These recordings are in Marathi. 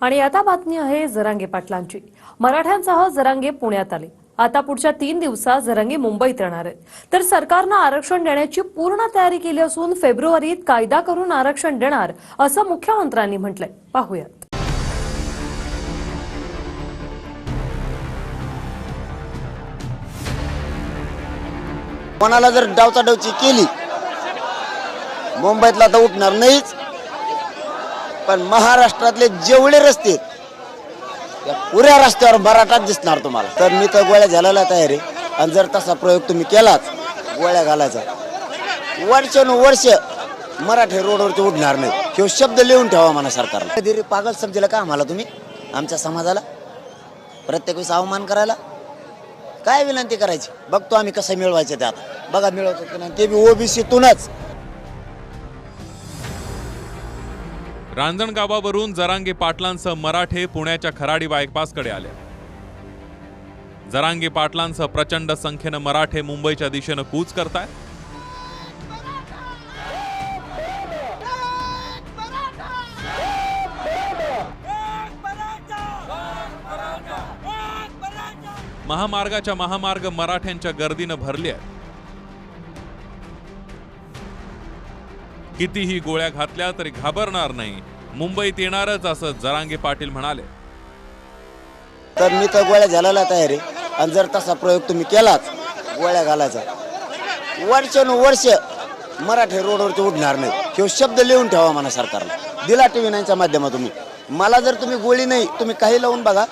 आणि आता बातमी आहे जरांगे पाटलांची. मराठ्यांसह जरांगे पुण्यात आले. आता पुढच्या तीन दिवसात जरांगे मुंबईत येणार आहेत. तर सरकारनं आरक्षण देण्याची पूर्ण तयारी केली असून फेब्रुवारीत कायदा करून आरक्षण देणार असं मुख्यमंत्र्यांनी म्हटलंय. पाहूयात. कोणाला जर डावचाडवची केली मुंबईतला तर उठणार नाहीच. पण महाराष्ट्रातले जेवढे रस्ते आहेत, त्या पुऱ्या रस्त्यावर मराठाच दिसणार तुम्हाला. तर मी तर गोळ्या घालायला तयार. आहे आणि जर तसा प्रयोग तुम्ही केलाच गोळ्या घालायचा. वर्ष मराठी रोडवरती उडणार नाही किंवा शब्द लिहून ठेवा म्हणा सरकारला. कधी पागल समजेल का आम्हाला तुम्ही? आमच्या समाजाला? प्रत्येक वेळेस अवमान करायला? काय विनंती करायची? बघतो आम्ही कसं मिळवायचं ते आता. बघा मिळवतो की नाही ते बी ओबीसीतूनच. रांजणगावावरून जरांगे पाटलांसह मराठे पुण्याच्या खराडी बायपासकडे आले. जरांगे पाटलांसह प्रचंड संख्येनं मराठे मुंबईच्या दिशेनं कूच करताय महामार्गाच्या महामार्ग मराठ्यांच्या गर्दीनं भरले आहेत. कितीही गोळ्या घातल्या तरी घाबरणार नाही. मुंबईत येणारच असं जरांगे पाटील म्हणाले. तर मी तर गोळ्या घालायला तयार आहे. आणि जर तसा प्रयोग तुम्ही केलाच गोळ्या घालायचा. वर्ष मराठी रोडवरती उडणार नाही. किंवा शब्द लिहून ठेवा म्हणा सरकारला. दिला टी व्ही नाईनच्या माध्यमातून. मला जर तुम्ही गोळी नाही तुम्ही काही लावून बघा.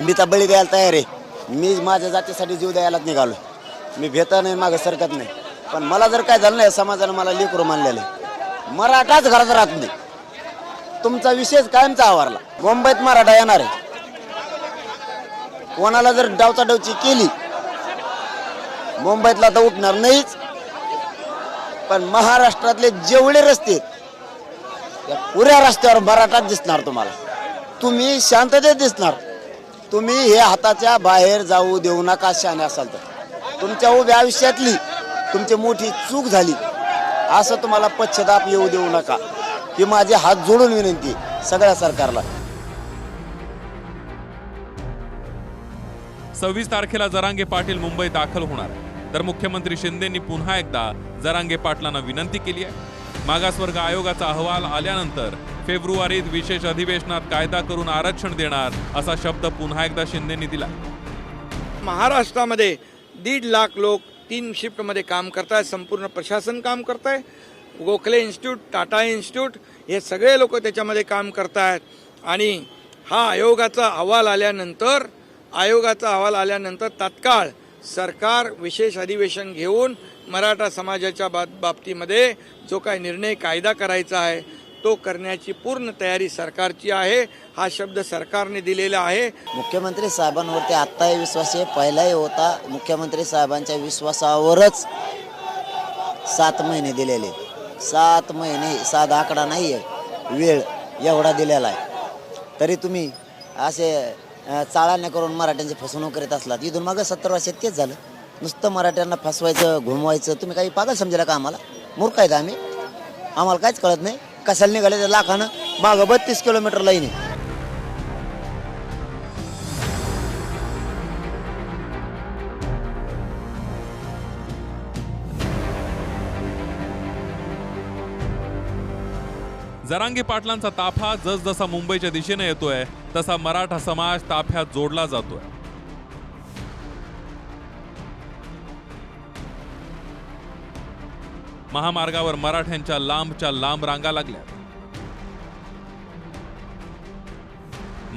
मी तर बळी द्यायला तयार आहे. मी माझ्या जातीसाठी जीव द्यायलाच निघालो मी भेता नाही मागं सरकत नाही. पण मला जर काय झालं नाही समाजानं मला लेकरू मानलेलं. आहे मराठाच घरात राहत नाही. तुमचा विशेष कायमचा आवारला. मुंबईत मराठा येणार आहे. कोणाला जर डावचाडवची केली मुंबईतला तर उठणार नाहीच. पण महाराष्ट्रातले जेवढे रस्ते आहेत, त्या पुऱ्या रस्त्यावर मराठाच दिसणार तुम्हाला. तुम्ही शांततेत दिसणार. तुम्ही हे हाताच्या बाहेर जाऊ देऊ नका शाने असाल तर. तुमच्या उभ्या आयुष्यातली तुमची मोठी चूक झाली. असं तुम्हाला पश्चाताप येऊ देऊ नका. ही माझे हात जोडून विनंती सगळ्या सरकारला. सव्वीस तारखेला जरांगे पाटील मुंबईत दाखल होणार. तर मुख्यमंत्री शिंदेंनी पुन्हा एकदा जरांगे पाटलांना विनंती केली आहे. मागासवर्ग आयोगाचा अहवाल आल्यानंतर फेब्रुवारीत विशेष अधिवेशनात कायदा करून आरक्षण देणार असा शब्द पुन्हा एकदा शिंदेंनी दिला. महाराष्ट्रामध्ये दीड लाख लोक तीन शिफ्टमध्ये काम करत आहेत संपूर्ण प्रशासन काम करत आहे गोखले इन्स्टिट्यूट टाटा इन्स्टिट्यूट हे सगळे लोक त्याच्यामध्ये काम करत आहेत आणि हा आयोगाचा अहवाल आल्यानंतर आयोगाचा अहवाल आल्यानंतर तात्काळ सरकार विशेष अधिवेशन घेऊन मराठा समाजाच्या बाब बाबतीमध्ये जो काही निर्णय कायदा करायचा आहे तो करण्याची पूर्ण तयारी सरकारची आहे हा शब्द सरकारने दिलेला आहे. मुख्यमंत्री साहेबांवरती आत्ताही विश्वास आहे. पहिलाही होता. मुख्यमंत्री साहेबांच्या विश्वासावरच सात महिने दिलेले. सात महिने साधा आकडा नाही आहे वेळ एवढा दिलेला आहे. तरी तुम्ही असे चाळाने करून मराठ्यांची फसवणूक करीत असलात. इथून मागं सत्तर वर्षात तेच झालं. नुसतं मराठ्यांना फसवायचं घुमवायचं. तुम्ही काही पागल समजेला का आम्हाला? मूर्ख आहेत आम्ही. आम्हाला काहीच कळत नाही. कशाला निघाले त्या लाखानं? मागं बत्तीस किलोमीटर लाईन आहे. जरांगी पाटलांचा ताफा जसजसा मुंबईच्या दिशेने येतोय तसा मराठा समाज ताफ्यात जोडला जातोय. महामार्गावर मराठ्यांच्या लांबच्या लांब रांगा लागल्या.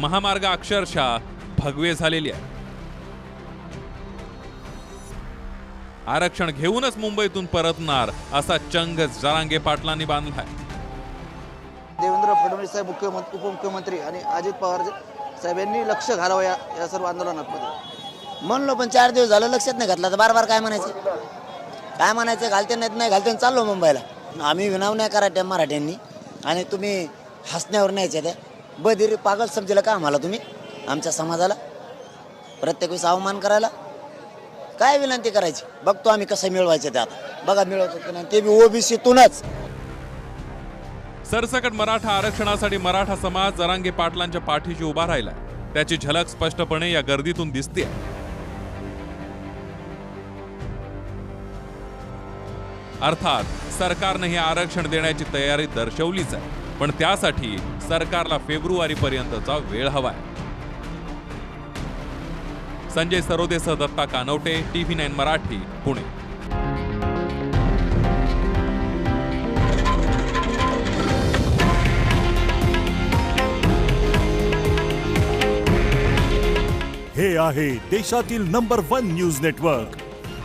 महामार्ग अक्षरशः भगवे झालेली आहे आरक्षण घेऊनच मुंबईतून परतणार असा चंग जरांगे पाटलांनी बांधलाय. देवेंद्र फडणवीस साहेब मुख्यमंत्री उपमुख्यमंत्री आणि अजित पवार साहेब यांनी लक्ष घालावं या या सर्व आंदोलनामध्ये म्हणलो पण चार दिवस झालं लक्षात नाही घातलं तर बार बार काय म्हणायचं? काय म्हणायचं घालते नाहीत नाही घालते चाललो मुंबईला. आम्ही विनाव विनावण्या कराट्या मराठ्यांनी. आणि तुम्ही हसण्यावर न्यायच्या त्या बधीर पागल समजेल का आम्हाला तुम्ही? आमच्या समाजाला? प्रत्येक वेळेस अवमान करायला? काय विनंती करायची? बघतो आम्ही कसं मिळवायचं ते आता. बघा मिळवतो की नाही. ते बी ओबीसीतूनच. सरसकट मराठा आरक्षणासाठी मराठा समाज जरांगे पाटलांच्या पाठीशी उभा राहिला त्याची झलक स्पष्टपणे या गर्दीतून दिसते अर्थात सरकारने हे आरक्षण देण्याची तयारी दर्शवलीच आहे. पण त्यासाठी सरकारला फेब्रुवारीपर्यंतचा वेळ वेळ हवाय संजय सरोदेसह दत्ता कानवटे टीव्ही नाईन मराठी पुणे. हे आहे देशातील नंबर वन न्यूज नेटवर्क.